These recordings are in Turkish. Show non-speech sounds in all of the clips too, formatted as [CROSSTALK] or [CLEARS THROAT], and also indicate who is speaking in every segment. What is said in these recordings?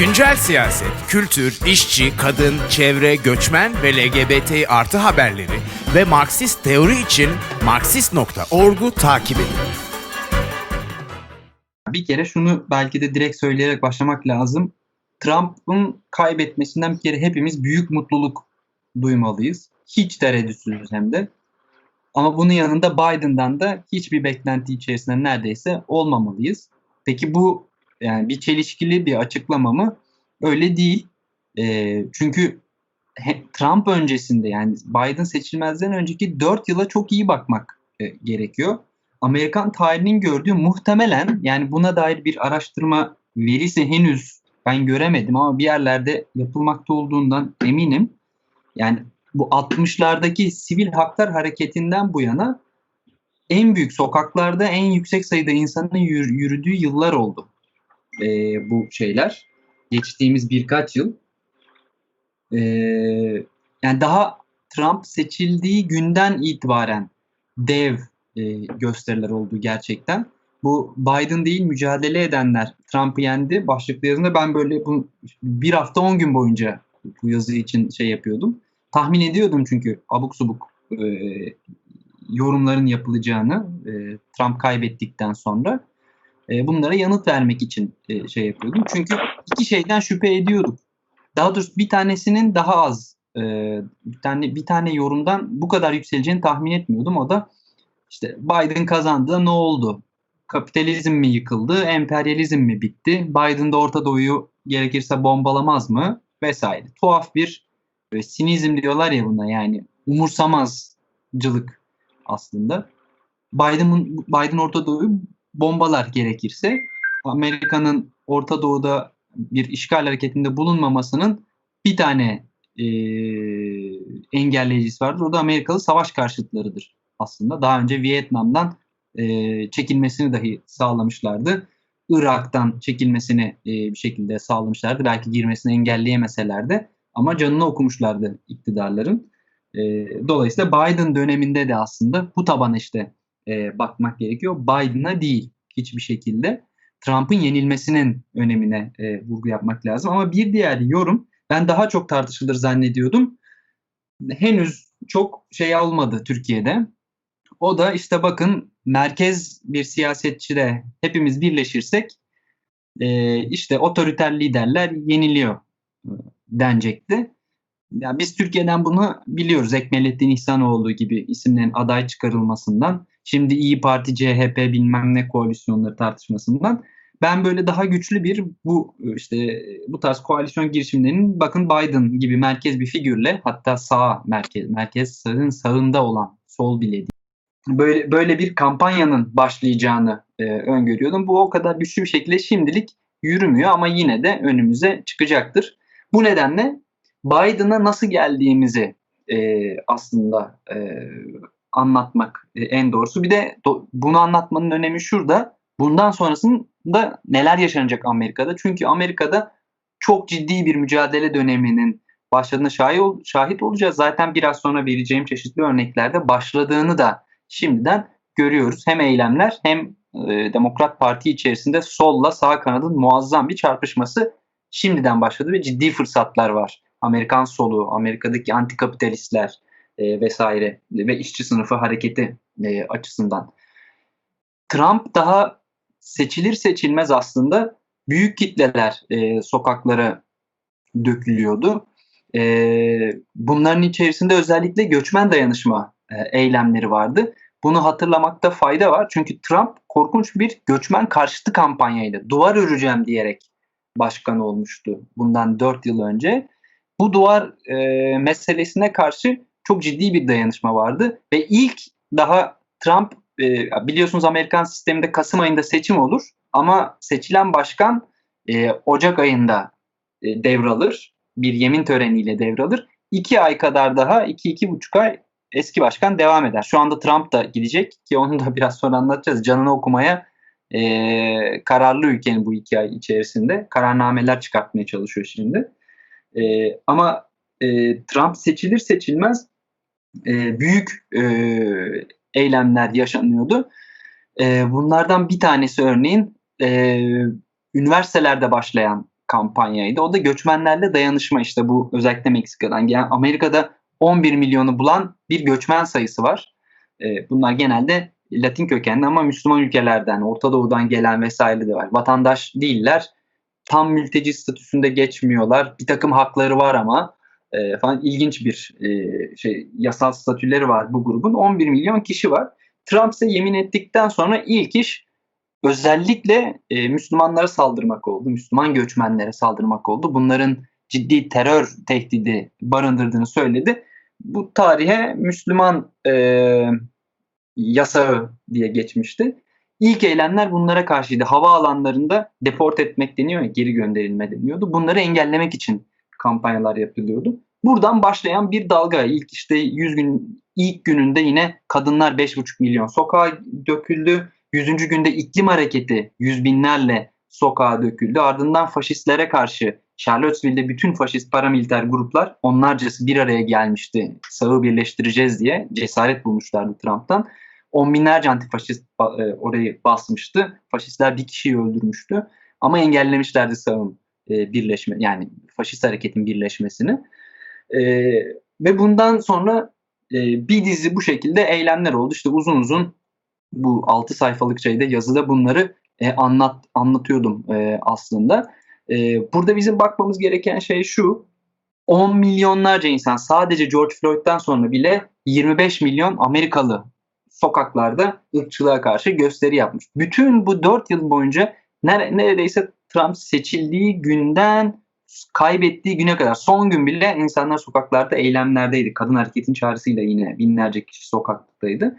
Speaker 1: Güncel siyaset, kültür, işçi, kadın, çevre, göçmen ve LGBT artı haberleri ve Marksist teori için Marksist.org'u takip edin.
Speaker 2: Bir kere şunu belki de direkt söyleyerek başlamak lazım. Trump'ın kaybetmesinden bir kere hepimiz büyük mutluluk duymalıyız. Hiç tereddütsüzüz hem de. Ama bunun yanında Biden'dan da hiçbir beklenti içerisinde neredeyse olmamalıyız. Peki bu yani bir çelişkili bir açıklama mı? Öyle değil. E, çünkü Trump öncesinde yani Biden seçilmezden önceki 4 yıla çok iyi bakmak e, gerekiyor. Amerikan tarihinin gördüğü muhtemelen yani buna dair bir araştırma verisi henüz ben göremedim ama bir yerlerde yapılmakta olduğundan eminim. Yani bu 60'lardaki sivil haklar hareketinden bu yana en büyük sokaklarda en yüksek sayıda insanın yürüdüğü yıllar oldu e, bu şeyler. Geçtiğimiz birkaç yıl. E, yani daha Trump seçildiği günden itibaren dev e, gösteriler oldu gerçekten. Bu Biden değil mücadele edenler Trump'ı yendi başlıklı yazında ben böyle bu bir hafta 10 gün boyunca bu yazı için şey yapıyordum. Tahmin ediyordum çünkü abuk subuk e, yorumların yapılacağını e, Trump kaybettikten sonra e, bunlara yanıt vermek için e, şey yapıyordum. Çünkü iki şeyden şüphe ediyorduk. Daha doğrusu bir tanesinin daha az e, bir tane bir tane yorumdan bu kadar yükseleceğini tahmin etmiyordum. O da işte Biden kazandı ne oldu? Kapitalizm mi yıkıldı? Emperyalizm mi bitti? Biden da Orta Doğu'yu gerekirse bombalamaz mı? Vesaire. Tuhaf bir böyle sinizm diyorlar ya buna yani umursamazcılık aslında. Biden, Biden Orta Doğu'yu bombalar gerekirse Amerika'nın Orta Doğu'da bir işgal hareketinde bulunmamasının bir tane e, engelleyicisi vardır. O da Amerikalı savaş karşıtlarıdır aslında. Daha önce Vietnam'dan e, çekilmesini dahi sağlamışlardı. Irak'tan çekilmesini e, bir şekilde sağlamışlardı. Belki girmesini engelleyemeseler de ama canını okumuşlardı iktidarların. E, dolayısıyla Biden döneminde de aslında bu taban işte e, bakmak gerekiyor. Biden'a değil hiçbir şekilde. Trump'ın yenilmesinin önemine e, vurgu yapmak lazım. Ama bir diğer yorum ben daha çok tartışılır zannediyordum. Henüz çok şey olmadı Türkiye'de. O da işte bakın merkez bir siyasetçide hepimiz birleşirsek e, işte otoriter liderler yeniliyor e, denecekti. Ya biz Türkiye'den bunu biliyoruz. Ekmelettin İhsanoğlu gibi isimlerin aday çıkarılmasından Şimdi İyi Parti, CHP bilmem ne koalisyonları tartışmasından. Ben böyle daha güçlü bir bu işte bu tarz koalisyon girişimlerinin bakın Biden gibi merkez bir figürle hatta sağ merkez merkez sağın sağında olan sol bile değil. Böyle böyle bir kampanyanın başlayacağını e, öngörüyordum. Bu o kadar güçlü bir şekilde şimdilik yürümüyor ama yine de önümüze çıkacaktır. Bu nedenle Biden'a nasıl geldiğimizi e, aslında e, anlatmak e, en doğrusu. Bir de bunu anlatmanın önemi şurada. Bundan sonrasında neler yaşanacak Amerika'da? Çünkü Amerika'da çok ciddi bir mücadele döneminin başladığına şahit olacağız. Zaten biraz sonra vereceğim çeşitli örneklerde başladığını da şimdiden görüyoruz. Hem eylemler hem e, Demokrat Parti içerisinde solla sağ kanadın muazzam bir çarpışması şimdiden başladı ve ciddi fırsatlar var. Amerikan solu, Amerika'daki antikapitalistler, e, vesaire ve işçi sınıfı hareketi e, açısından. Trump daha seçilir seçilmez aslında büyük kitleler e, sokaklara dökülüyordu. E, bunların içerisinde özellikle göçmen dayanışma e, eylemleri vardı. Bunu hatırlamakta fayda var. Çünkü Trump korkunç bir göçmen karşıtı kampanyaydı. Duvar öreceğim diyerek başkan olmuştu bundan 4 yıl önce. Bu duvar e, meselesine karşı çok ciddi bir dayanışma vardı ve ilk daha Trump e, biliyorsunuz Amerikan sisteminde Kasım ayında seçim olur ama seçilen başkan e, Ocak ayında e, devralır. Bir yemin töreniyle devralır. İki ay kadar daha, iki, iki buçuk ay eski başkan devam eder. Şu anda Trump da gidecek ki onu da biraz sonra anlatacağız. Canını okumaya kararlı ülkenin bu iki ay içerisinde kararnameler çıkartmaya çalışıyor şimdi. Ama Trump seçilir seçilmez e, büyük e, eylemler yaşanıyordu. E, bunlardan bir tanesi örneğin e, üniversitelerde başlayan kampanyaydı. O da göçmenlerle dayanışma işte bu özellikle Meksika'dan gelen Amerika'da 11 milyonu bulan bir göçmen sayısı var. E, bunlar genelde Latin kökenli ama Müslüman ülkelerden, Orta Doğu'dan gelen vesaire de var. Vatandaş değiller. Tam mülteci statüsünde geçmiyorlar. Bir takım hakları var ama e, falan ilginç bir e, şey yasal statüleri var bu grubun. 11 milyon kişi var. Trump ise yemin ettikten sonra ilk iş özellikle e, Müslümanlara saldırmak oldu. Müslüman göçmenlere saldırmak oldu. Bunların ciddi terör tehdidi barındırdığını söyledi. Bu tarihe Müslüman e, yasağı diye geçmişti. İlk eylemler bunlara karşıydı. Havaalanlarında deport etmek deniyor geri gönderilme deniyordu. Bunları engellemek için kampanyalar yapılıyordu. Buradan başlayan bir dalga. İlk işte 100 gün ilk gününde yine kadınlar 5,5 milyon sokağa döküldü. 100. günde iklim hareketi yüz binlerle sokağa döküldü. Ardından faşistlere karşı Charlottesville'de bütün faşist paramiliter gruplar onlarcası bir araya gelmişti. Sağı birleştireceğiz diye cesaret bulmuşlardı Trump'tan. On binlerce antifaşist orayı basmıştı. Faşistler bir kişiyi öldürmüştü. Ama engellemişlerdi sağın birleşme yani faşist hareketin birleşmesini. Ve bundan sonra bir dizi bu şekilde eylemler oldu. İşte uzun uzun bu 6 sayfalık şeyde yazıda bunları anlat anlatıyordum aslında. Burada bizim bakmamız gereken şey şu. 10 milyonlarca insan sadece George Floyd'dan sonra bile 25 milyon Amerikalı sokaklarda ırkçılığa karşı gösteri yapmış. Bütün bu 4 yıl boyunca neredeyse Trump seçildiği günden kaybettiği güne kadar son gün bile insanlar sokaklarda eylemlerdeydi. Kadın hareketin çağrısıyla yine binlerce kişi sokaktaydı.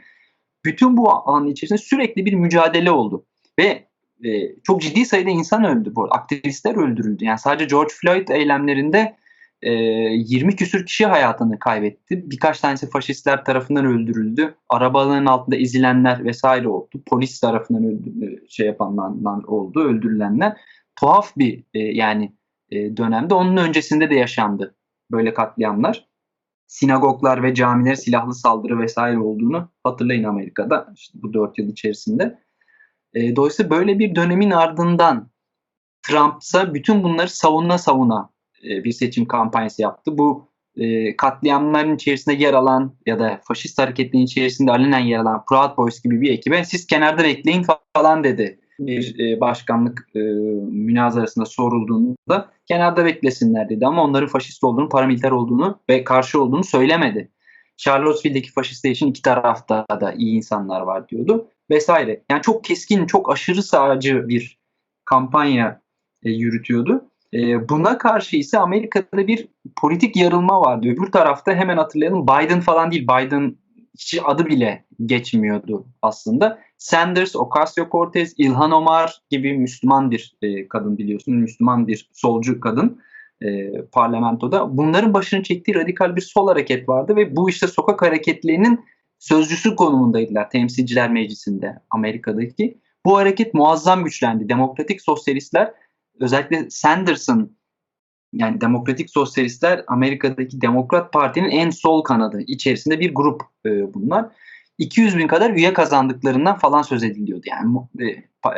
Speaker 2: Bütün bu an içerisinde sürekli bir mücadele oldu. Ve e, çok ciddi sayıda insan öldü. Bu aktivistler öldürüldü. Yani sadece George Floyd eylemlerinde e, 20 küsür kişi hayatını kaybetti. Birkaç tanesi faşistler tarafından öldürüldü. Arabaların altında ezilenler vesaire oldu. Polis tarafından öldü, şey yapanlar oldu, öldürülenler. Tuhaf bir e, yani e, dönemde. Onun öncesinde de yaşandı böyle katliamlar. Sinagoglar ve camiler silahlı saldırı vesaire olduğunu hatırlayın Amerika'da işte bu dört yıl içerisinde. E, dolayısıyla böyle bir dönemin ardından Trump'sa bütün bunları savunma savuna e, bir seçim kampanyası yaptı. Bu e, katliamların içerisinde yer alan ya da faşist hareketlerin içerisinde alenen yer alan Proud Boys gibi bir ekibe siz kenarda bekleyin falan dedi. Bir e, başkanlık e, münazarasında sorulduğunda kenarda beklesinler dedi ama onların faşist olduğunu, paramiliter olduğunu ve karşı olduğunu söylemedi. Charlottesville'deki faşistler için iki tarafta da iyi insanlar var diyordu vesaire. Yani çok keskin, çok aşırı sağcı bir kampanya e, yürütüyordu. E, buna karşı ise Amerika'da bir politik yarılma vardı. Öbür tarafta hemen hatırlayalım Biden falan değil. Biden hiç adı bile geçmiyordu aslında. Sanders, Ocasio-Cortez, İlhan Omar gibi Müslüman bir e, kadın biliyorsun. Müslüman bir solcu kadın e, parlamentoda. Bunların başını çektiği radikal bir sol hareket vardı ve bu işte sokak hareketlerinin sözcüsü konumundaydılar Temsilciler Meclisi'nde Amerika'daki. Bu hareket muazzam güçlendi. Demokratik sosyalistler özellikle Sanders'ın yani Demokratik Sosyalistler Amerika'daki Demokrat Parti'nin en sol kanadı içerisinde bir grup e, bunlar. 200 bin kadar üye kazandıklarından falan söz ediliyordu. Yani e,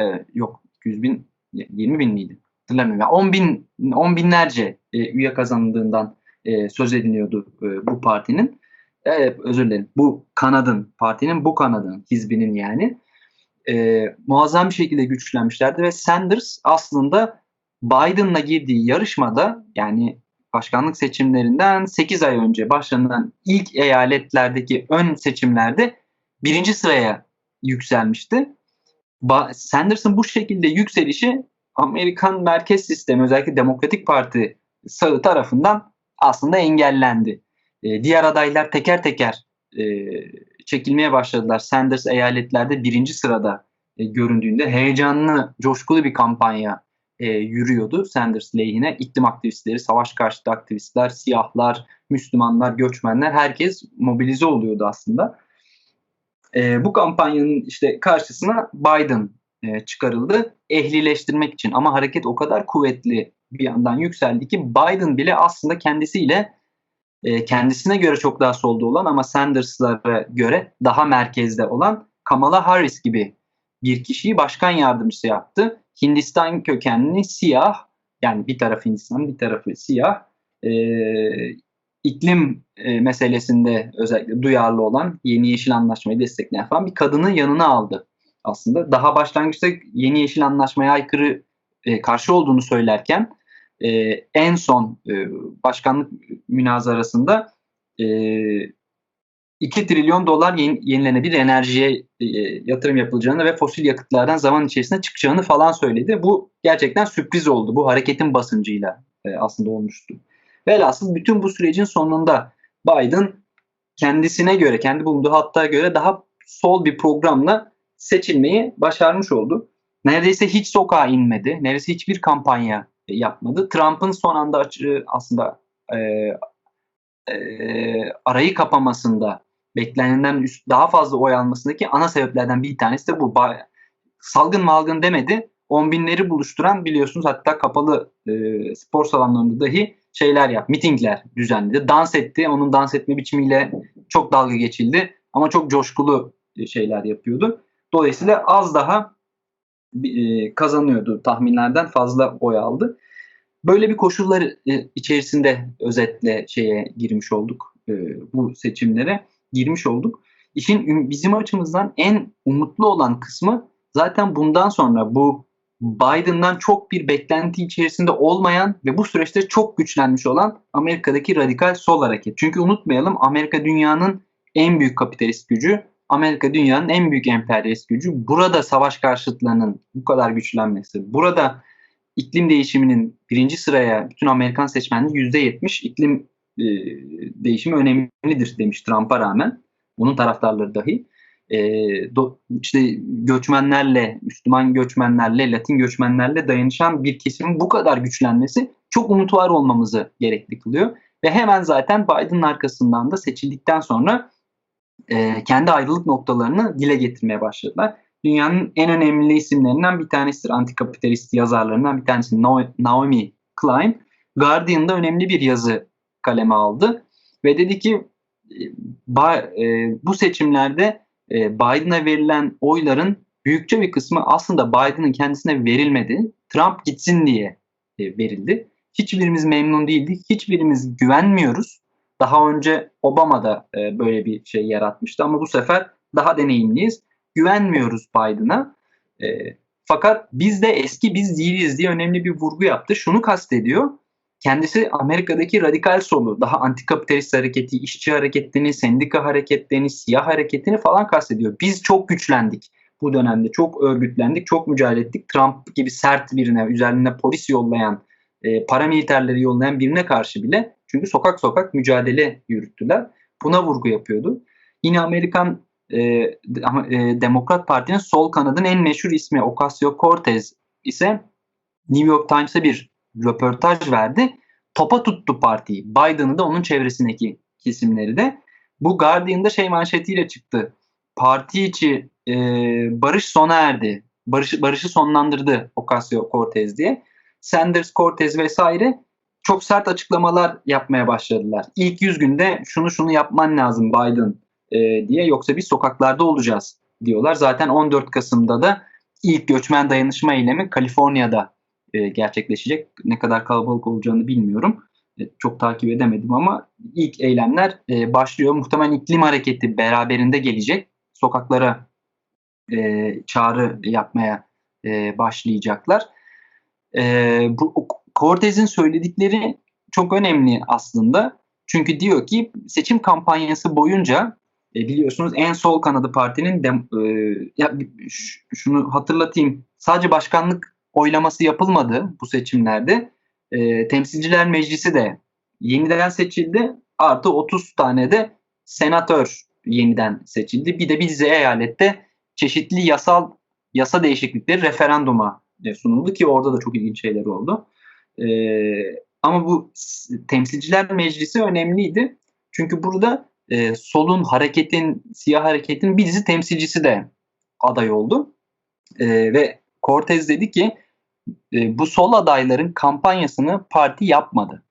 Speaker 2: e, yok 200 bin 20 bin miydi? Hatırlamıyorum. Yani 10 bin 10 binlerce e, üye kazandığından e, söz ediliyordu e, bu partinin. Evet özür dilerim. Bu kanadın, partinin bu kanadın, hizbinin yani e, muazzam bir şekilde güçlenmişlerdi ve Sanders aslında Biden'la girdiği yarışmada yani başkanlık seçimlerinden 8 ay önce başlanan ilk eyaletlerdeki ön seçimlerde birinci sıraya yükselmişti. Sanders'ın bu şekilde yükselişi Amerikan merkez sistemi özellikle Demokratik Parti sağı tarafından aslında engellendi. E, diğer adaylar teker teker e, çekilmeye başladılar. Sanders eyaletlerde birinci sırada e, göründüğünde heyecanlı, coşkulu bir kampanya e, yürüyordu Sanders lehine. İklim aktivistleri, savaş karşıtı aktivistler, siyahlar, Müslümanlar, göçmenler herkes mobilize oluyordu aslında. E, bu kampanyanın işte karşısına Biden e, çıkarıldı ehlileştirmek için ama hareket o kadar kuvvetli bir yandan yükseldi ki Biden bile aslında kendisiyle e, kendisine göre çok daha solda olan ama Sanders'lara göre daha merkezde olan Kamala Harris gibi bir kişiyi başkan yardımcısı yaptı. Hindistan kökenli siyah yani bir tarafı Hindistan bir tarafı siyah e, iklim e, meselesinde özellikle duyarlı olan yeni yeşil anlaşmayı destekleyen falan bir kadını yanına aldı aslında. Daha başlangıçta yeni yeşil anlaşmaya aykırı e, karşı olduğunu söylerken e, en son e, başkanlık münazarasında e, 2 trilyon dolar yeni, yenilenebilir enerjiye e, yatırım yapılacağını ve fosil yakıtlardan zaman içerisinde çıkacağını falan söyledi. Bu gerçekten sürpriz oldu. Bu hareketin basıncıyla e, aslında olmuştu. Velhasıl bütün bu sürecin sonunda Biden kendisine göre, kendi bulunduğu hatta göre daha sol bir programla seçilmeyi başarmış oldu. Neredeyse hiç sokağa inmedi. Neredeyse hiçbir kampanya yapmadı. Trump'ın son anda aslında e, e, arayı kapamasında beklenenden üst, daha fazla oy almasındaki ana sebeplerden bir tanesi de bu. Salgın malgın demedi. On binleri buluşturan biliyorsunuz hatta kapalı e, spor salonlarında dahi şeyler yap, mitingler düzenledi. Dans etti. Onun dans etme biçimiyle çok dalga geçildi. Ama çok coşkulu şeyler yapıyordu. Dolayısıyla az daha e, kazanıyordu. Tahminlerden fazla oy aldı. Böyle bir koşullar e, içerisinde özetle şeye girmiş olduk. E, bu seçimlere girmiş olduk. İşin bizim açımızdan en umutlu olan kısmı zaten bundan sonra bu Biden'dan çok bir beklenti içerisinde olmayan ve bu süreçte çok güçlenmiş olan Amerika'daki radikal sol hareket. Çünkü unutmayalım Amerika dünyanın en büyük kapitalist gücü, Amerika dünyanın en büyük emperyalist gücü. Burada savaş karşıtlarının bu kadar güçlenmesi, burada iklim değişiminin birinci sıraya bütün Amerikan yüzde yetmiş iklim e, değişimi önemlidir demiş Trump'a rağmen. Bunun taraftarları dahi. E, do, işte göçmenlerle, Müslüman göçmenlerle, Latin göçmenlerle dayanışan bir kesimin bu kadar güçlenmesi çok umut var olmamızı gerekli kılıyor. Ve hemen zaten Biden'ın arkasından da seçildikten sonra e, kendi ayrılık noktalarını dile getirmeye başladılar. Dünyanın en önemli isimlerinden bir tanesidir. Antikapitalist yazarlarından bir tanesi Naomi Klein. Guardian'da önemli bir yazı kaleme aldı. Ve dedi ki e, bu seçimlerde e, Biden'a verilen oyların büyükçe bir kısmı aslında Biden'ın kendisine verilmedi. Trump gitsin diye e, verildi. Hiçbirimiz memnun değildik. Hiçbirimiz güvenmiyoruz. Daha önce Obama da böyle bir şey yaratmıştı ama bu sefer daha deneyimliyiz. Güvenmiyoruz Biden'a. Fakat biz de eski biz değiliz diye önemli bir vurgu yaptı. Şunu kastediyor kendisi Amerika'daki radikal solu, daha antikapitalist hareketi, işçi hareketini, sendika hareketlerini, siyah hareketini falan kastediyor. Biz çok güçlendik bu dönemde. Çok örgütlendik, çok mücadele ettik. Trump gibi sert birine, üzerine polis yollayan, e, paramiliterleri yollayan birine karşı bile çünkü sokak sokak mücadele yürüttüler. Buna vurgu yapıyordu. Yine Amerikan e, e, Demokrat Parti'nin sol kanadının en meşhur ismi Ocasio-Cortez ise New York Times'a bir röportaj verdi. Topa tuttu partiyi. Biden'ı da onun çevresindeki kesimleri de. Bu Guardian'da şey manşetiyle çıktı. Parti içi e, barış sona erdi. Barış, barışı sonlandırdı Ocasio-Cortez diye. Sanders, Cortez vesaire çok sert açıklamalar yapmaya başladılar. İlk 100 günde şunu şunu yapman lazım Biden e, diye yoksa biz sokaklarda olacağız diyorlar. Zaten 14 Kasım'da da ilk göçmen dayanışma eylemi Kaliforniya'da e, gerçekleşecek. Ne kadar kalabalık olacağını bilmiyorum. E, çok takip edemedim ama ilk eylemler e, başlıyor. Muhtemelen iklim hareketi beraberinde gelecek. Sokaklara e, çağrı yapmaya e, başlayacaklar. E, bu Cortez'in söyledikleri çok önemli aslında. Çünkü diyor ki seçim kampanyası boyunca e, biliyorsunuz en sol kanadı partinin de, e, ya, şunu hatırlatayım. Sadece başkanlık oylaması yapılmadı bu seçimlerde. E, Temsilciler Meclisi de yeniden seçildi. Artı 30 tane de senatör yeniden seçildi. Bir de bize eyalette çeşitli yasal yasa değişiklikleri referanduma sunuldu ki orada da çok ilginç şeyler oldu. E, ama bu temsilciler meclisi önemliydi. Çünkü burada e, solun, hareketin, siyah hareketin bir dizi temsilcisi de aday oldu. E, ve Cortez dedi ki e, bu sol adayların kampanyasını parti yapmadı.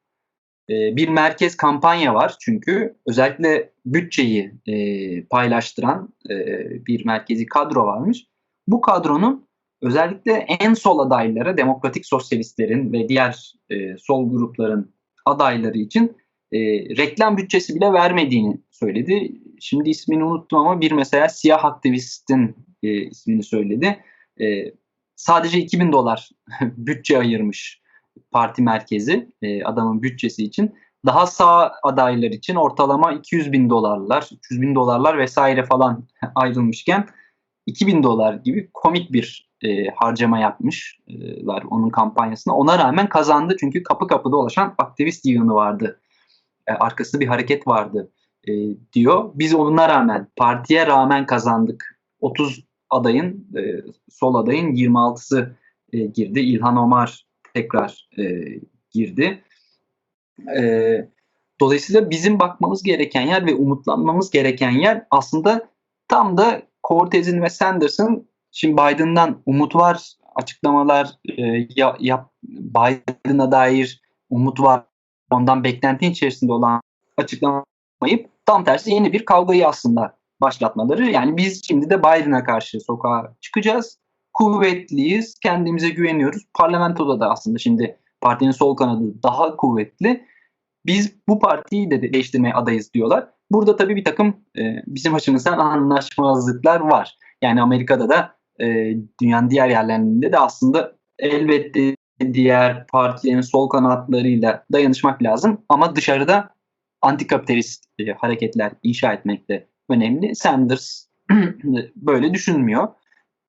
Speaker 2: E, bir merkez kampanya var çünkü özellikle bütçeyi e, paylaştıran e, bir merkezi kadro varmış. Bu kadronun özellikle en sol adaylara, demokratik sosyalistlerin ve diğer e, sol grupların adayları için reklam bütçesi bile vermediğini söyledi. Şimdi ismini unuttum ama bir mesela siyah aktivistin ismini söyledi. Sadece 2000 dolar [LAUGHS] bütçe ayırmış parti merkezi e, adamın bütçesi için. Daha sağ adaylar için ortalama 200 bin dolarlar, 300 bin dolarlar vesaire falan [LAUGHS] ayrılmışken 2000 dolar gibi komik bir e, harcama yapmışlar onun kampanyasına. Ona rağmen kazandı çünkü kapı kapı dolaşan aktivist yığını vardı. E, arkasında bir hareket vardı e, diyor. Biz ona rağmen, partiye rağmen kazandık. 30 adayın, e, sol adayın 26'sı e, girdi. İlhan Omar tekrar e, girdi. E, dolayısıyla bizim bakmamız gereken yer ve umutlanmamız gereken yer aslında tam da Cortez'in ve Sanders'ın şimdi Biden'dan umut var açıklamalar e, ya, yap, Biden'a dair umut var ondan beklenti içerisinde olan açıklamayıp tam tersi yeni bir kavgayı aslında başlatmaları. Yani biz şimdi de Biden'a karşı sokağa çıkacağız. Kuvvetliyiz, kendimize güveniyoruz. Parlamentoda da aslında şimdi partinin sol kanadı daha kuvvetli. Biz bu partiyi de değiştirmeye adayız diyorlar. Burada tabii bir takım e, bizim açımızdan anlaşmazlıklar var. Yani Amerika'da da e, dünyanın diğer yerlerinde de aslında elbette diğer partilerin sol kanatlarıyla dayanışmak lazım. Ama dışarıda antikapitalist e, hareketler inşa etmek de önemli. Sanders [CLEARS THROAT] böyle düşünmüyor.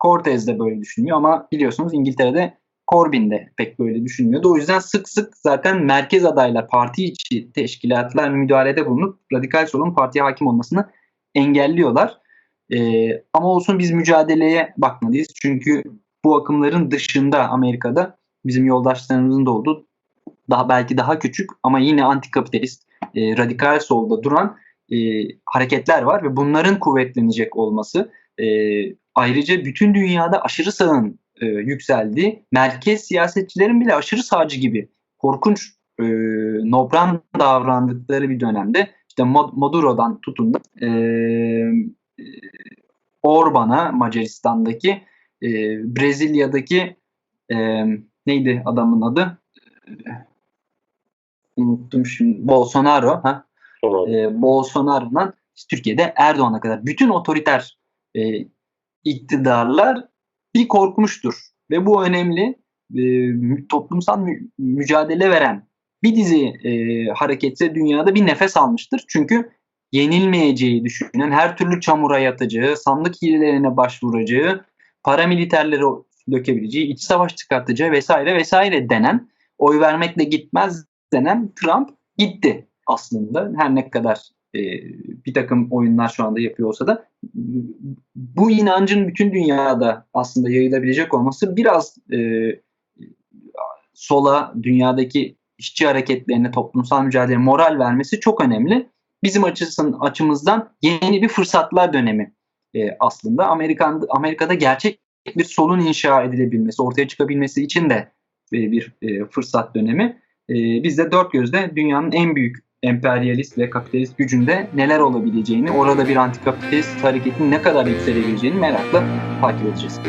Speaker 2: Cortez de böyle düşünmüyor ama biliyorsunuz İngiltere'de Corbyn de pek böyle düşünmüyordu. O yüzden sık sık zaten merkez adaylar, parti içi teşkilatlar müdahalede bulunup radikal solun partiye hakim olmasını engelliyorlar. Ee, ama olsun biz mücadeleye bakmalıyız. Çünkü bu akımların dışında Amerika'da bizim yoldaşlarımızın da olduğu daha belki daha küçük ama yine antikapitalist, e, radikal solda duran e, hareketler var ve bunların kuvvetlenecek olması e, ayrıca bütün dünyada aşırı sağın e, yükseldiği, merkez siyasetçilerin bile aşırı sağcı gibi korkunç e, nobran davrandıkları bir dönemde işte Maduro'dan tutun da e, Orban'a Macaristan'daki e, Brezilya'daki e, neydi adamın adı? E, unuttum şimdi. Bolsonaro. Ha? E, Bolsonaro'dan Türkiye'de Erdoğan'a kadar bütün otoriter e, iktidarlar bir korkmuştur. Ve bu önemli e, toplumsal mü, mücadele veren bir dizi e, hareketse dünyada bir nefes almıştır. Çünkü yenilmeyeceği düşünen, her türlü çamura yatacağı, sandık hilelerine başvuracağı, paramiliterleri dökebileceği, iç savaş çıkartacağı vesaire vesaire denen, oy vermekle gitmez denen Trump gitti aslında. Her ne kadar e, bir takım oyunlar şu anda yapıyor olsa da bu inancın bütün dünyada aslında yayılabilecek olması biraz e, sola, dünyadaki işçi hareketlerine, toplumsal mücadele, moral vermesi çok önemli. Bizim açısın, açımızdan yeni bir fırsatlar dönemi e, aslında. Amerikan, Amerika'da gerçek bir solun inşa edilebilmesi, ortaya çıkabilmesi için de e, bir e, fırsat dönemi. E, biz de dört gözle dünyanın en büyük emperyalist ve kapitalist gücünde neler olabileceğini, orada bir antikapitalist hareketin ne kadar yükselebileceğini merakla takip edeceğiz.